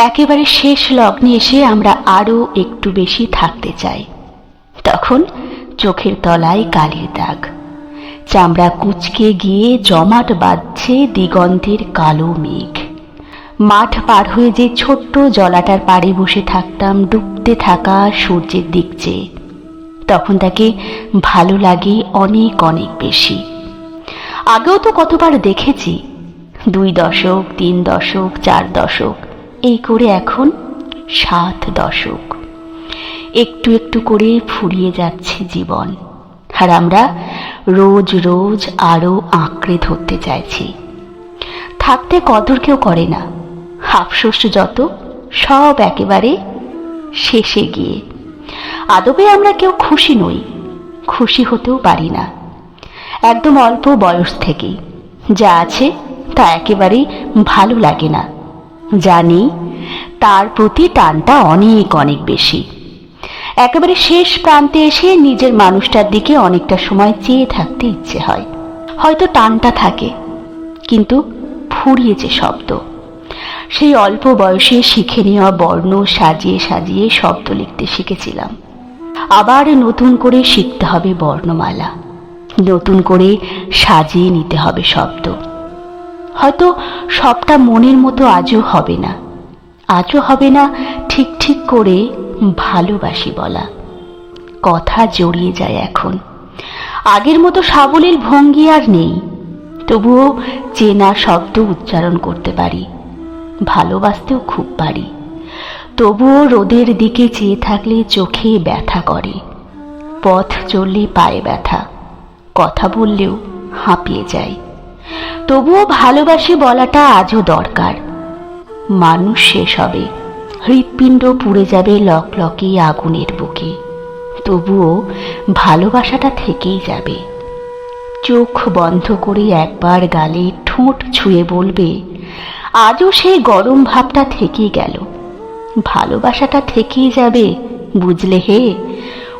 একেবারে শেষ লগ্নে এসে আমরা আরও একটু বেশি থাকতে চাই। তখন চোখের তলায় কালির দাগ। চামড়া কুচকে গিয়ে জমাট বাঁধছে দিগন্তের কালো মেঘ। মাঠ পার হয়ে যে ছোট্ট জলাটার পাড়ে বসে থাকতাম ডুবতে থাকা সূর্যের দিক চেয়ে। তখন তাকে ভালো লাগে অনেক অনেক বেশি। আগেও তো কতবার দেখেছি। দুই দশক, তিন দশক, চার দশক এই করে এখন সাত দশক। একটু একটু করে ফুরিয়ে যাচ্ছে জীবন। আর আমরা রোজ রোজ আরও আঁকড়ে ধরতে চাইছি। থাকতে কদর কেউ করে না। আফসোস যত, সব একেবারে শেষে গিয়ে। আদবে আমরা কেউ খুশি নই। খুশি হতেও পারি না। একদম অল্প বয়স থেকেই। যা আছে তা একেবারেই ভালো লাগে না। জানি তার প্রতি টানটা অনেক অনেক বেশি। একেবারে শেষ প্রান্তে এসে নিজের মানুষটার দিকে অনেকটা সময় চেয়ে থাকতে ইচ্ছে হয়। হয়তো টানটা থাকে, কিন্তু ফুরিয়েছে শব্দ। সেই অল্প বয়সে শিখে নেওয়া বর্ণ সাজিয়ে সাজিয়ে শব্দ লিখতে শিখেছিলাম। আবার নতুন করে শিখতে হবে বর্ণমালা। নতুন করে সাজিয়ে নিতে হবে শব্দ। হয়তো সবটা মনের মতো আজও হবে না। আজও হবে না ঠিক ঠিক করে ভালোবাসি বলা। কথা জড়িয়ে যায় এখন। আগের মতো সাবলীল ভঙ্গি আর নেই। তবুও চেনা শব্দ উচ্চারণ করতে পারি। ভালোবাসতেও খুব পারি। তবুও রোদের দিকে চেয়ে থাকলে চোখে ব্যথা করে। পথ চললে পায়ে ব্যথা। কথা বললেও হাঁপিয়ে যায়। তবুও ভালোবাসি বলাটা আজও দরকার। মানুষ শেষ হবে হৃৎপিণ্ড পুড়ে যাবে লকলকে আগুনের বুকে। তবুও ভালোবাসাটা থেকেই যাবে। চোখ বন্ধ করে একবার গালে ঠোঁট ছুঁয়ে বলবে, আজও সেই গরম ভাবটা থেকেই গেল। ভালোবাসাটা থেকেই যাবে, বুঝলে হে?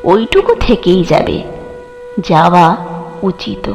ওইটুকু থেকেই যাবে। যাওয়া উচিত।